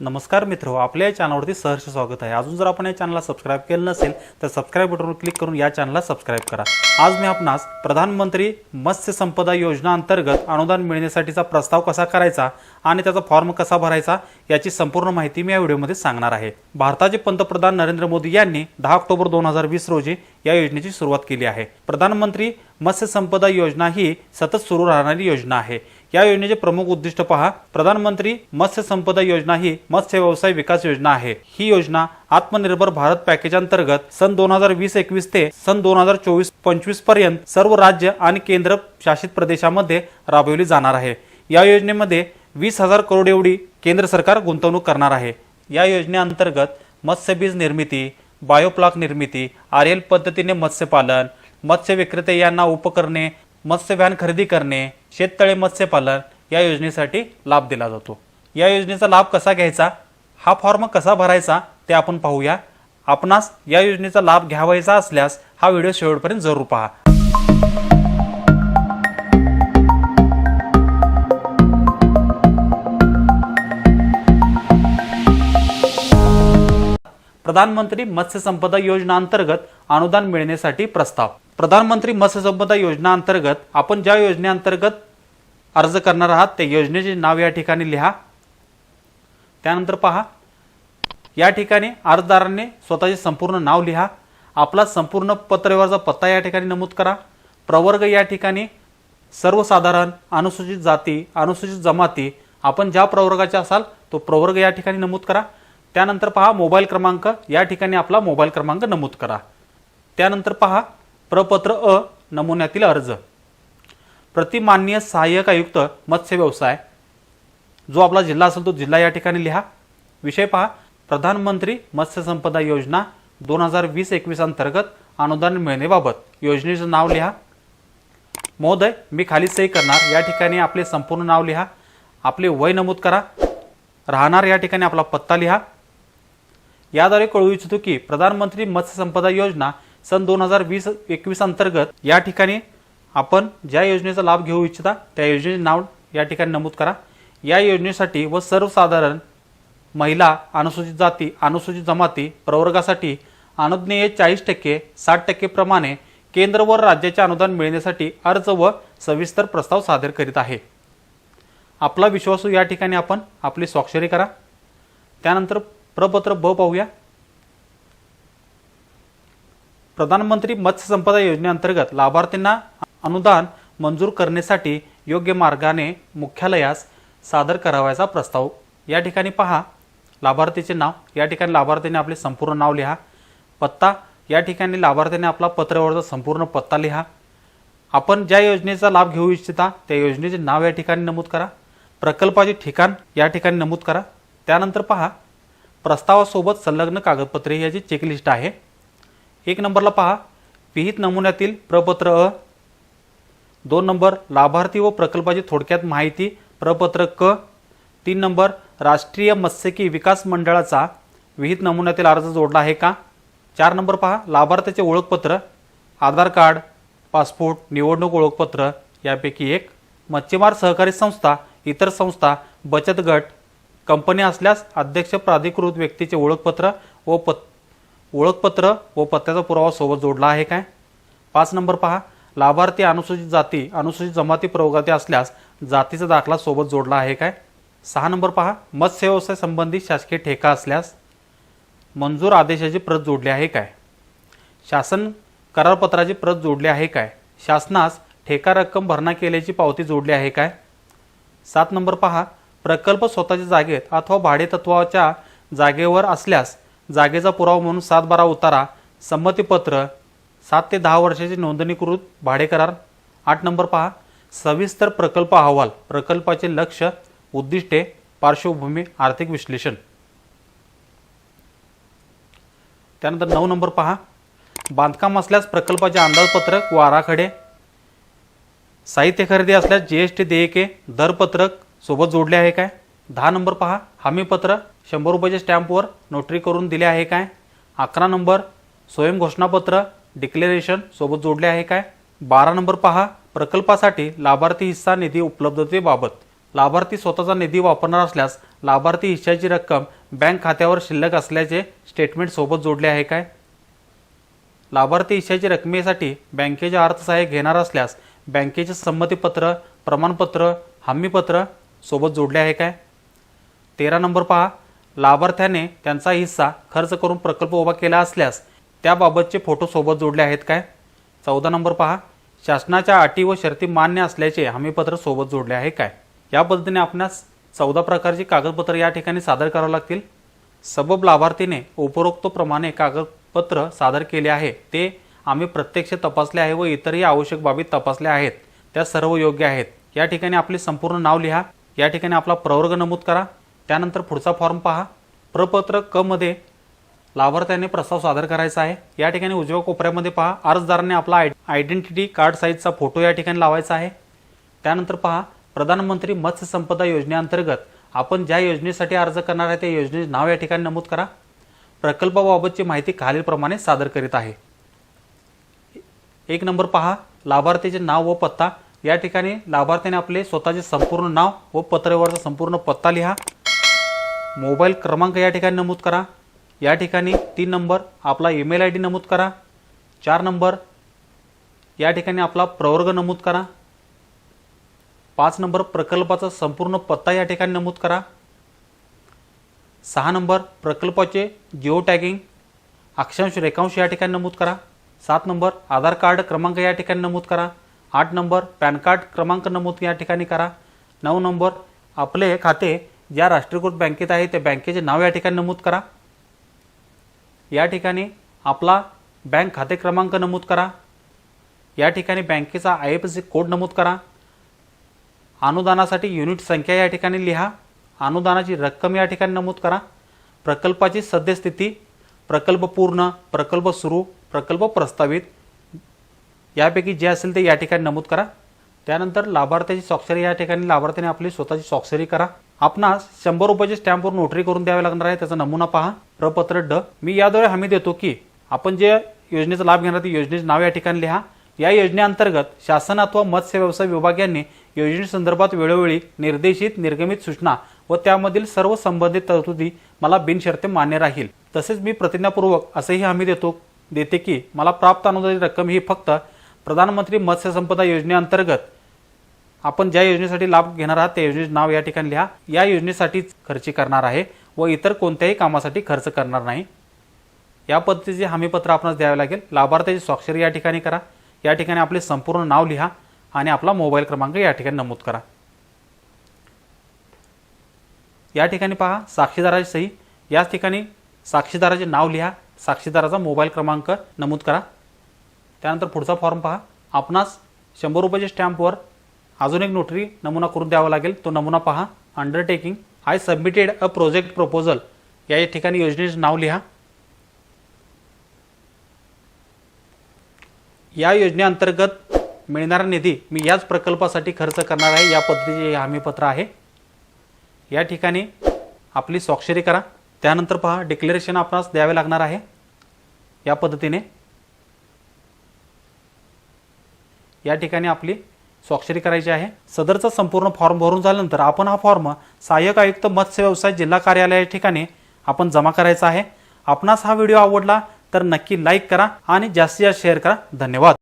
नमस्कार मित्र आपल्या या चॅनलवरती सहर्ष स्वागत आहे. अजून जर आपण या चॅनलला सबस्क्राईब केलं नसेल तर सबस्क्राईब बटनवर क्लिक करून या चॅनलला सबस्क्राईब करा. आज मी आपणास प्रधानमंत्री मत्स्य संपदा योजना अंतर्गत अनुदान मिळण्यासाठीचा प्रस्ताव कसा करायचा आणि त्याचा फॉर्म कसा भरायचा याची संपूर्ण माहिती मी या व्हिडिओमध्ये सांगणार आहे. भारताचे पंतप्रधान नरेंद्र मोदी यांनी दहा ऑक्टोबर दोन हजार वीस रोजी या योजनेची सुरुवात केली आहे. प्रधानमंत्री मत्स्य संपदा योजना ही सतत सुरू राहणारी योजना आहे. या योजनेचे प्रमुख उद्दिष्ट पहा. प्रधानमंत्री मत्स्य संपदा योजना ही मत्स्य व्यवसाय विकास योजना आहे. ही योजना आत्मनिर्भर भारत पॅकेज अंतर्गत सन दोन हजार वीस एकवीस ते सन दोन हजार चोवीस पंचवीसपर्यंत सर्व राज्य आणि केंद्र शासित प्रदेशामध्ये राबवली जाणार आहे. या योजनेमध्ये वीस हजार करोड एवढी केंद्र सरकार गुंतवणूक करणार आहे. या योजनेअंतर्गत मत्स्यबीज निर्मिती बायोप्लॉक निर्मिती आर्यल पद्धतीने मत्स्यपालन मत्स्य विक्रेते यांना उपकरणे मत्स्यव्यान खरेदी करणे शेततळे मत्स्यपालन या योजनेसाठी लाभ दिला जातो. या योजनेचा लाभ कसा घ्यायचा? हा फॉर्म कसा भरायचा? ते आपण पाहूया. आपणास या योजनेचा लाभ घ्यावायचा असल्यास हा व्हिडिओ शेवटपर्यंत जरूर पहा. प्रधानमंत्री मत्स्य संपदा योजना अंतर्गत अनुदान मिळण्यासाठी प्रस्ताव. प्रधानमंत्री मत्स्य संपदा योजना अंतर्गत आपण ज्या योजनेअंतर्गत अर्ज करणार आहात त्या योजनेचे नाव या ठिकाणी लिहा. त्यानंतर पहा. या ठिकाणी अर्जदारांनी स्वतःचे संपूर्ण नाव लिहा. आपला संपूर्ण पत्रव्यवहारचा पत्ता या ठिकाणी नमूद करा. प्रवर्ग या ठिकाणी सर्वसाधारण अनुसूचित जाती अनुसूचित जमाती आपण ज्या प्रवर्गाचे असाल तो प्रवर्ग या ठिकाणी नमूद करा. त्यानंतर पहा मोबाईल क्रमांक या ठिकाणी आपला मोबाईल क्रमांक नमूद करा. त्यानंतर पहा प्रपत्र अ नमुन्यातील अर्ज. प्रतिमान्य सहाय्यक आयुक्त मत्स्य व्यवसाय. जो आपला जिल्हा असेल तो जिल्हा या ठिकाणी लिहा. विषय पहा. प्रधानमंत्री मत्स्य संपदा योजना दोन हजार वीस एकवीस अंतर्गत अनुदान मिळण्याबाबत. योजनेचं नाव लिहा. महोदय मी खाली सही करणार. या ठिकाणी आपले संपूर्ण नाव लिहा. आपले वय नमूद करा. राहणार या ठिकाणी आपला पत्ता लिहा. याद्वारे कळू इच्छितो की प्रधानमंत्री मत्स्य संपदा योजना सन दोन हजार वीस एकवीस अंतर्गत या ठिकाणी आपण ज्या योजनेचा लाभ घेऊ इच्छिता त्या योजनेचे नाव या ठिकाणी नमूद करा. या योजनेसाठी व सर्वसाधारण महिला अनुसूचित जाती अनुसूचित जमाती प्रवर्गासाठी अनुज्ञेय चाळीस टक्के साठ टक्के प्रमाणे केंद्र व राज्याचे अनुदान मिळण्यासाठी अर्ज व सविस्तर प्रस्ताव सादर करीत आहे. आपला विश्वासू या ठिकाणी आपण आपली स्वाक्षरी करा. त्यानंतर प्रपत्र ब पाहूया. प्रधानमंत्री मत्स्य संपदा योजनेअंतर्गत लाभार्थींना अनुदान मंजूर करण्यासाठी योग्य मार्गाने मुख्यालयास सादर करावयाचा प्रस्ताव. या ठिकाणी पहा. लाभार्थीचे नाव. या ठिकाणी लाभार्थीने आपले संपूर्ण नाव लिहा. पत्ता. या ठिकाणी लाभार्थीने आपला पत्रावरचा संपूर्ण पत्ता लिहा. आपण ज्या योजनेचा लाभ घेऊ इच्छिता त्या योजनेचे नाव या ठिकाणी नमूद करा. प्रकल्पाचे ठिकाण या ठिकाणी नमूद करा. त्यानंतर पहा. प्रस्तावासोबत संलग्न कागदपत्रे याची चेकलिस्ट आहे. एक नंबरला पहा. विहित नमुन्यातील प्रपत्र अ. दोन नंबर लाभार्थी व प्रकल्पाची थोडक्यात माहिती प्रपत्र क. तीन नंबर राष्ट्रीय मत्स्यकी विकास मंडळाचा विहित नमुन्यातील अर्ज जोडला आहे का? चार नंबर पहा. लाभार्थ्याचे ओळखपत्र आधार कार्ड पासपोर्ट निवडणूक ओळखपत्र यापैकी एक. मच्छीमार सहकारी संस्था इतर संस्था बचत गट कंपनी असल्यास अध्यक्ष प्राधिकृत व्यक्तीचे ओळखपत्र व पत् ओळखपत्र व पत्त्याचा पुरावा सोबत जोडला आहे काय? पाच नंबर पहा. लाभार्थी अनुसूचित जाती अनुसूचित जमाती प्रवर्गाती असल्यास जातीचा दाखला सोबत जोडला आहे काय? सहा नंबर पहा. मत्स्य व्यवसाय संबंधित शासकीय ठेका असल्यास मंजूर आदेशाची प्रत जोडली आहे काय? शासन करारपत्राची प्रत जोडली आहे काय? शासनास ठेका रक्कम भरणा केल्याची पावती जोडली आहे काय? सात नंबर पहा. प्रकल्प स्वतःच्या जागेत अथवा भाडेतत्वाच्या जागेवर असल्यास जागेचा पुरावा म्हणून सात बारा उतारा संमतीपत्र सात ते दहा वर्षाचे नोंदणीकृत भाडे करार आठ नंबर पहा सविस्तर प्रकल्प अहवाल प्रकल्पाचे लक्ष उद्दिष्टे पार्श्वभूमी आर्थिक विश्लेषण. त्यानंतर नऊ नंबर पहा बांधकाम असल्यास प्रकल्पाचे अंदाजपत्रक व आराखडे. साहित्य खरेदी असल्यास जी एस टी देयके दरपत्रक सोबत जोडले आहे काय? दहा नंबर पहा. हमीपत्र शंभर रुपयाच्या स्टॅम्पवर नोटरी करून दिले आहे काय? अकरा नंबर स्वयं घोषणापत्र डिक्लेरेशन सोबत जोडले आहे काय? बारा नंबर पहा. प्रकल्पासाठी लाभार्थी हिस्सा निधी उपलब्धतेबाबत. लाभार्थी स्वतःचा निधी वापरणार असल्यास लाभार्थी हिश्श्याची रक्कम बँक खात्यावर शिल्लक असल्याचे स्टेटमेंट सोबत जोडले आहे काय? लाभार्थी हिश्श्याची रकमेसाठी बँकेचे अर्थसहाय्य घेणार असल्यास बँकेचे संमतीपत्र प्रमाणपत्र हमीपत्र सोबत जोडले आहे काय? तेरा नंबर पहा. लाभार्थ्याने त्यांचा हिस्सा खर्च करून प्रकल्प उभा केला असल्यास त्याबाबतचे फोटो सोबत जोडले आहेत काय? चौदा नंबर पहा. शासनाच्या अटी व शर्ती मान्य असल्याचे हमीपत्र सोबत जोडले आहे काय? या पद्धतीने आपणास चौदा प्रकारची कागदपत्र या ठिकाणी सादर करावं लागतील. सबब लाभार्थीने उपरोक्तप्रमाणे कागदपत्र सादर केले आहे. ते आम्ही प्रत्यक्ष तपासले आहे व इतरही आवश्यक बाबी तपासल्या आहेत. त्या सर्व योग्य आहेत. या ठिकाणी आपले संपूर्ण नाव लिहा. या ठिकाणी आपला प्रवर्ग नमूद करा. त्यानंतर पुढचा फॉर्म पहा. प्रपत्र क मध्ये लाभार्थ्याने प्रस्ताव सादर करायचा आहे. या ठिकाणी उजव्या कोपऱ्यामध्ये पहा. अर्जदाराने आपला आय आयडेंटिटी कार्ड साईजचा फोटो या ठिकाणी लावायचा आहे. त्यानंतर पहा. प्रधानमंत्री मत्स्य संपदा योजनेअंतर्गत आपण ज्या योजनेसाठी अर्ज करणार आहे त्या योजनेचे नाव या ठिकाणी नमूद करा. प्रकल्पाबाबतची माहिती खालीलप्रमाणे सादर करीत आहे. एक नंबर पहा. लाभार्थीचे नाव व पत्ता. या ठिकाणी लाभार्थ्याने आपले स्वतःचे संपूर्ण नाव व पत्रव्यवहारचा संपूर्ण पत्ता लिहा. मोबाईल क्रमांक या ठिकाणी नमूद करा. या ठिकाणी तीन नंबर आपला ईमेल आय डी नमूद करा. चार नंबर या ठिकाणी आपला प्रवर्ग नमूद करा. पाच नंबर प्रकल्पाचा संपूर्ण पत्ता या ठिकाणी नमूद करा. सहा नंबर प्रकल्पाचे जिओ टॅगिंग अक्षांश रेखांश या ठिकाणी नमूद करा. सात नंबर आधार कार्ड क्रमांक या ठिकाणी नमूद करा. आठ नंबर पॅन कार्ड क्रमांक नमूद या ठिकाणी करा. नऊ नंबर आपले खाते ज्या राष्ट्रीयकृत बँकेत आहे त्या बँकेचे नाव या ठिकाणी नमूद करा. या ठिकाणी आपला बँक खाते क्रमांक नमूद करा. या ठिकाणी बँकेचा आय एफ सी कोड नमूद करा. अनुदानासाठी युनिट संख्या या ठिकाणी लिहा. अनुदानाची रक्कम या ठिकाणी नमूद करा. प्रकल्पाची सद्यस्थिती प्रकल्प पूर्ण प्रकल्प सुरू प्रकल्प प्रस्तावित यापैकी जे असेल ते या ठिकाणी नमूद करा. त्यानंतर लाभार्थ्याची स्वाक्षरी या ठिकाणी. लाभार्थ्याने आपली स्वतःची स्वाक्षरी करा. आपणास शंभर रुपयाची स्टॅम्पवर नोटरी करून द्यावी लागणार आहे. त्याचा नमुना पहा. प्रपत्र ड. मी याद्वारे हमी देतो की आपण जे योजनेचा लाभ घेणार ती योजनेचे नाव या ठिकाणी लिहा. या योजनेअंतर्गत शासन अथवा मत्स्य व्यवसाय विभाग यांनी योजनेसंदर्भात वेळोवेळी निर्देशित निर्गमित सूचना व त्यामधील सर्व संबंधित तरतुदी मला बिनशर्ते मान्य राहील. तसेच मी प्रतिज्ञापूर्वक असेही हमी देतो देते की मला प्राप्त अनुदानित रक्कम ही फक्त प्रधानमंत्री मत्स्य संपदा योजनेअंतर्गत आपण ज्या योजनेसाठी लाभ घेणार आहात त्या योजनेचे नाव या ठिकाणी लिहा. या योजनेसाठीच खर्ची करणार आहे व इतर कोणत्याही कामासाठी खर्च करणार नाही. या पद्धतीचे हमीपत्र आपणास द्यावे लागेल. लाभार्थ्याची स्वाक्षरी या ठिकाणी करा. या ठिकाणी आपले संपूर्ण नाव लिहा आणि आपला मोबाईल क्रमांक या ठिकाणी नमूद करा. या ठिकाणी पहा साक्षीदाराची सही. याच ठिकाणी साक्षीदाराचे नाव लिहा. साक्षीदाराचा मोबाईल क्रमांक नमूद करा. त्यानंतर पुढचा फॉर्म पहा. आपणास शंभर रुपयाच्या स्टॅम्पवर अजून एक नोटरी नमुना करून द्यावा लागेल. तो नमुना पहा. Undertaking I submitted a project proposal या ठिकाणी योजनेचे नाव लिहा. या योजनेअंतर्गत मिळणारा निधी मी याच प्रकल्पासाठी खर्च करणार आहे. या पद्धतीचे हे हमीपत्र आहे. या ठिकाणी आपली स्वाक्षरी करा. त्यानंतर पहा डिक्लेरेशन आपणास द्यावे लागणार आहे. या पद्धतीने. या ठिकाणी आपली स्वाक्षरी करायची आहे. सदरचा संपूर्ण फॉर्म भरून झाल्यानंतर आपण हा फॉर्म सहाय्यक आयुक्त मत्स्य व्यवसाय जिल्हा कार्यालया ठिकाणी आपण जमा करायचा आहे. आपणास हा व्हिडिओ आवडला तर नक्की लाईक करा आणि जास्तीत जास्त शेअर करा. धन्यवाद.